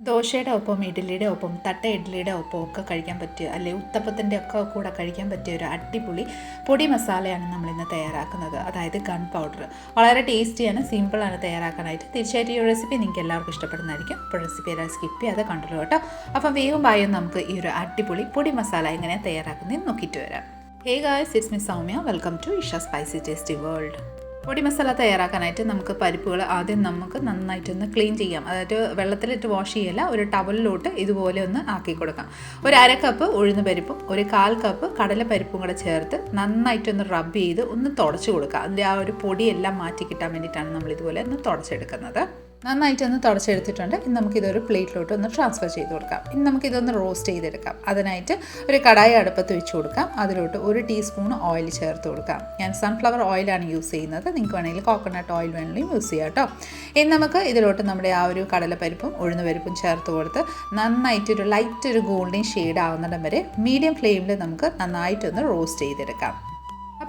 ദോശയുടെ ഒപ്പം ഇഡ്ഡലിയുടെ ഒപ്പം തട്ട ഇഡ്ഡലിയുടെ ഒപ്പം ഒക്കെ കഴിക്കാൻ പറ്റിയ അല്ലെങ്കിൽ ഉത്തപ്പത്തിന്റെ ഒക്കെ കൂടെ കഴിക്കാൻ പറ്റിയ ഒരു അടിപൊളി പൊടി മസാലയാണ് നമ്മളിന്ന് തയ്യാറാക്കുന്നത്. അതായത് ഗൺ പൗഡർ. വളരെ ടേസ്റ്റിയാണ് സിമ്പിളാണ് തയ്യാറാക്കാനായിട്ട്. തീർച്ചയായിട്ടും ഈ റെസിപ്പി നിങ്ങൾക്ക് എല്ലാവർക്കും ഇഷ്ടപ്പെടുന്നതായിരിക്കും. അപ്പോൾ റെസിപ്പി എല്ലാം സ്കിപ്പ് ചെയ്യാതെ കണ്ടല്ലോ കേട്ടോ. അപ്പം വേഗം പായും നമുക്ക് ഈ ഒരു അടിപൊളി പൊടി മസാല എങ്ങനെയാണ് തയ്യാറാക്കുന്നതെന്ന് നോക്കിയിട്ട് വരാം. Hey guys it's me Soumya welcome to Isha spicy tasty world പൊടി മസാല തയ്യാറാക്കാനായിട്ട് നമുക്ക് പരിപ്പുകൾ ആദ്യം നമുക്ക് നന്നായിട്ടൊന്ന് ക്ലീൻ ചെയ്യാം. അതായത് വെള്ളത്തിലിട്ട് വാഷ് ചെയ്യല്ല ഒരു ടവലിലോട്ട് ഇതുപോലെ ഒന്ന് ആക്കി കൊടുക്കാം. ഒരു അര കപ്പ് ഉഴുന്ന് പരിപ്പും ഒരു കാൽ കപ്പ് കടലപ്പരിപ്പും കൂടെ ചേർത്ത് നന്നായിട്ടൊന്ന് റബ്ബ് ചെയ്ത് ഒന്ന് തുടച്ച് കൊടുക്കുക അതിന്റെ ആ ഒരു പൊടിയെല്ലാം മാറ്റി കിട്ടാൻ വേണ്ടിയിട്ടാണ് നമ്മൾ ഇതുപോലെ ഒന്ന് തുടച്ചെടുക്കുന്നത്. നന്നായിട്ടൊന്ന് തുടച്ചെടുത്തിട്ടുണ്ട്. ഇനി നമുക്കിതൊരു പ്ലേറ്റിലോട്ട് ഒന്ന് ട്രാൻസ്ഫർ ചെയ്ത് കൊടുക്കാം. ഇനി നമുക്കിതൊന്ന് റോസ്റ്റ് ചെയ്തെടുക്കാം. അതിനായിട്ട് ഒരു കടായി അടുപ്പത്ത് വെച്ച് കൊടുക്കാം. അതിലോട്ട് ഒരു ടീസ്പൂൺ ഓയിൽ ചേർത്ത് കൊടുക്കാം. ഞാൻ സൺഫ്ലവർ ഓയിലാണ് യൂസ് ചെയ്യുന്നത്. നിങ്ങൾക്ക് വേണമെങ്കിൽ കോക്കനട്ട് ഓയിൽ വേണമെങ്കിലും യൂസ് ചെയ്യാം കേട്ടോ. ഇനി നമുക്ക് ഇതിലോട്ട് നമ്മുടെ ആ ഒരു കടലപ്പരിപ്പും ഉഴുന്നുപരിപ്പും ചേർത്ത് കൊടുത്ത് നന്നായിട്ടൊരു ലൈറ്റ് ഒരു ഗോൾഡൻ ഷെയ്ഡ് ആവുന്നിടം വരെ മീഡിയം ഫ്ലെയിമിൽ നമുക്ക് നന്നായിട്ടൊന്ന് റോസ്റ്റ് ചെയ്തെടുക്കാം.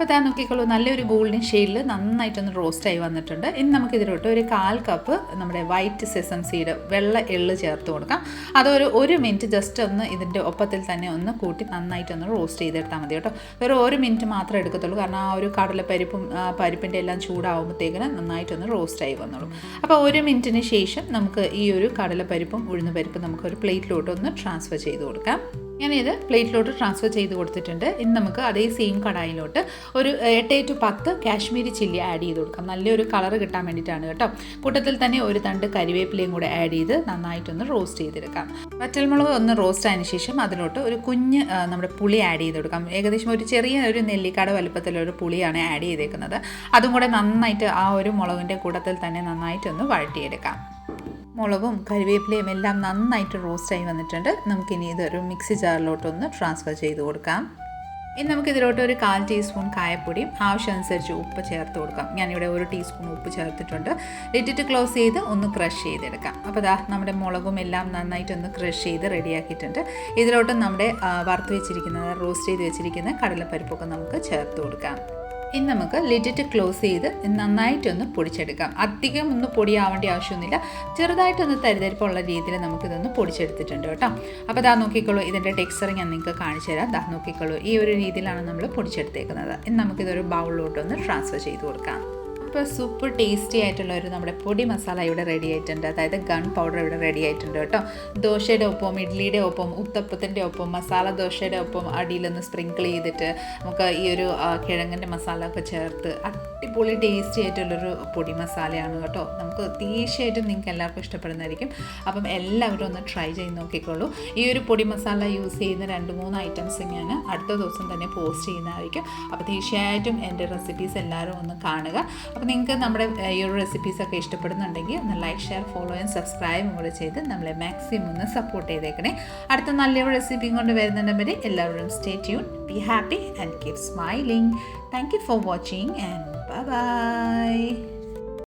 അപ്പോൾ താൻ നോക്കിക്കോളൂ നല്ലൊരു ഗോൾഡൻ ഷെയ്ഡിൽ നന്നായിട്ടൊന്ന് റോസ്റ്റായി വന്നിട്ടുണ്ട്. ഇനി നമുക്ക് ഇതിലോട്ട് ഒരു കാൽ കപ്പ് നമ്മുടെ വൈറ്റ് സെസം സീഡ് വെള്ള എള്ള് ചേർത്ത് കൊടുക്കാം. അതൊരു ഒരു മിനിറ്റ് ജസ്റ്റ് ഒന്ന് ഇതിന്റെ ഒപ്പത്തിൽ തന്നെ ഒന്ന് കൂട്ടി നന്നായിട്ടൊന്ന് റോസ്റ്റ് ചെയ്തെടുത്താൽ മതി കേട്ടോ. വെറും ഒരു മിനിറ്റ് മാത്രമേ എടുക്കത്തുള്ളൂ കാരണം ആ ഒരു കടലപ്പരിപ്പും പരിപ്പിന്റെ എല്ലാം ചൂടാവുമ്പോഴത്തേക്കിന് നന്നായിട്ടൊന്ന് റോസ്റ്റായി വന്നോളൂ. അപ്പോൾ ഒരു മിനിറ്റിന് ശേഷം നമുക്ക് ഈ ഒരു കടലപ്പരിപ്പും ഉഴുന്ന് പരിപ്പും നമുക്ക് ഒരു പ്ലേറ്റിലോട്ട് ഒന്ന് ട്രാൻസ്ഫർ ചെയ്ത് കൊടുക്കാം. ഞാനിത് പ്ലേറ്റിലോട്ട് ട്രാൻസ്ഫർ ചെയ്ത് കൊടുത്തിട്ടുണ്ട്. ഇനി നമുക്ക് അതേ സെയിം കടായിലോട്ട് ഒരു എട്ട് ടു പത്ത് കാശ്മീരി ചില്ലി ആഡ് ചെയ്ത് കൊടുക്കാം. നല്ലൊരു കളർ കിട്ടാൻ വേണ്ടിയിട്ടാണ് കേട്ടോ. കൂട്ടത്തിൽ തന്നെ ഒരു തണ്ട് കരിവേപ്പിലയും കൂടെ ആഡ് ചെയ്ത് നന്നായിട്ടൊന്ന് റോസ്റ്റ് ചെയ്തെടുക്കാം. വറ്റൽമുളക് ഒന്ന് റോസ്റ്റ് ആയതിനു ശേഷം അതിലോട്ട് ഒരു കുഞ്ഞ് നമ്മുടെ പുളി ആഡ് ചെയ്ത് കൊടുക്കാം. ഏകദേശം ഒരു ചെറിയ ഒരു നെല്ലിക്കാട് വലുപ്പത്തിലൊരു പുളിയാണ് ആഡ് ചെയ്തേക്കുന്നത്. അതും കൂടെ നന്നായിട്ട് ആ ഒരു മുളകിന്റെ കൂട്ടത്തിൽ തന്നെ നന്നായിട്ടൊന്ന് വഴട്ടിയെടുക്കാം മുളകും കരിവേപ്പിലയും എല്ലാം നന്നായിട്ട് റോസ്റ്റായി വന്നിട്ടുണ്ട്. നമുക്കിനി ഇതൊരു മിക്സി ജാറിലോട്ടൊന്ന് ട്രാൻസ്ഫർ ചെയ്ത് കൊടുക്കാം. ഇനി നമുക്ക് ഇതിലോട്ട് ഒരു കാൽ ടീസ്പൂൺ കായപ്പൊടിയും ആവശ്യമനുസരിച്ച് ഉപ്പ് ചേർത്ത് കൊടുക്കാം. ഞാനിവിടെ ഒരു ടീസ്പൂൺ ഉപ്പ് ചേർത്തിട്ടുണ്ട്. ലിറ്റിട്ട് ക്ലോസ് ചെയ്ത് ഒന്ന് ക്രഷ് ചെയ്തെടുക്കാം. അപ്പോൾ ദാ നമ്മുടെ മുളകും എല്ലാം നന്നായിട്ടൊന്ന് ക്രഷ് ചെയ്ത് റെഡിയാക്കിയിട്ടുണ്ട്. ഇതിലോട്ട് നമ്മുടെ വറുത്ത് വെച്ചിരിക്കുന്ന റോസ്റ്റ് ചെയ്ത് വെച്ചിരിക്കുന്ന കടലപ്പരിപ്പൊക്കെ നമുക്ക് ചേർത്ത് കൊടുക്കാം. ഇനി നമുക്ക് ലിഡിറ്റ് ക്ലോസ് ചെയ്ത് നന്നായിട്ടൊന്ന് പൊടിച്ചെടുക്കാം. അധികം ഒന്ന് പൊടിയാവേണ്ട ആവശ്യമൊന്നുമില്ല. ചെറുതായിട്ടൊന്ന് തരിതരിപ്പുള്ള രീതിയിൽ നമുക്കിതൊന്ന് പൊടിച്ചെടുത്തിട്ടുണ്ട് കേട്ടോ. അപ്പോൾ ദാ നോക്കിക്കോളൂ ഇതിന്റെ ടെക്സ്ചർ ഞാൻ നിങ്ങൾക്ക് കാണിച്ചു തരാം. ദാ നോക്കിക്കോളൂ ഈ ഒരു രീതിയിലാണ് നമ്മൾ പൊടിച്ചെടുത്തേക്കുന്നത്. ഇനി നമുക്കിതൊരു ബൗളിലോട്ടൊന്ന് ട്രാൻസ്ഫർ ചെയ്ത് കൊടുക്കാം. ഇപ്പോൾ സൂപ്പർ ടേസ്റ്റി ആയിട്ടുള്ള ഒരു നമ്മുടെ പൊടി മസാല ഇവിടെ റെഡി ആയിട്ടുണ്ട്. അതായത് ഗൺ പൗഡർ ഇവിടെ റെഡി ആയിട്ടുണ്ട് കേട്ടോ. ദോശയുടെ ഒപ്പം ഇഡ്ഡലിയുടെ ഒപ്പം ഉത്തപ്പത്തിന്റെ ഒപ്പം മസാല ദോശയുടെ ഒപ്പം അടിയിലൊന്ന് സ്പ്രിങ്കിൾ ചെയ്തിട്ട് നമുക്ക് ഈ ഒരു കിഴങ്ങിന്റെ മസാല ഒക്കെ ചേർത്ത് അടിപൊളി ടേസ്റ്റി ആയിട്ടുള്ളൊരു പൊടി മസാലയാണ് കേട്ടോ. നമുക്ക് തീർച്ചയായിട്ടും നിങ്ങൾക്ക് എല്ലാവർക്കും ഇഷ്ടപ്പെടുന്നതായിരിക്കും. അപ്പം എല്ലാവരും ഒന്ന് ട്രൈ ചെയ്ത് നോക്കിക്കോളൂ. ഈ ഒരു പൊടി മസാല യൂസ് ചെയ്യുന്ന രണ്ട് മൂന്ന് ഐറ്റംസ് ഞാൻ അടുത്ത ദിവസം തന്നെ പോസ്റ്റ് ചെയ്യുന്നതായിരിക്കും. അപ്പോൾ തീർച്ചയായിട്ടും എന്റെ റെസിപ്പീസ് എല്ലാവരും ഒന്ന് കാണുക. അപ്പോൾ നിങ്ങൾക്ക് നമ്മുടെ ഈ ഒരു റെസിപ്പീസൊക്കെ ഇഷ്ടപ്പെടുന്നുണ്ടെങ്കിൽ ഒന്ന് like share follow and subscribe കൂടെ ചെയ്ത് നമ്മളെ മാക്സിമം ഒന്ന് സപ്പോർട്ട് ചെയ്തേക്കണേ. അടുത്ത നല്ലൊരു റെസിപ്പിയും കൊണ്ട് വരുന്നുണ്ടെങ്കിൽ എല്ലാവരും stay tune be happy and keep smiling thank you for watching and bye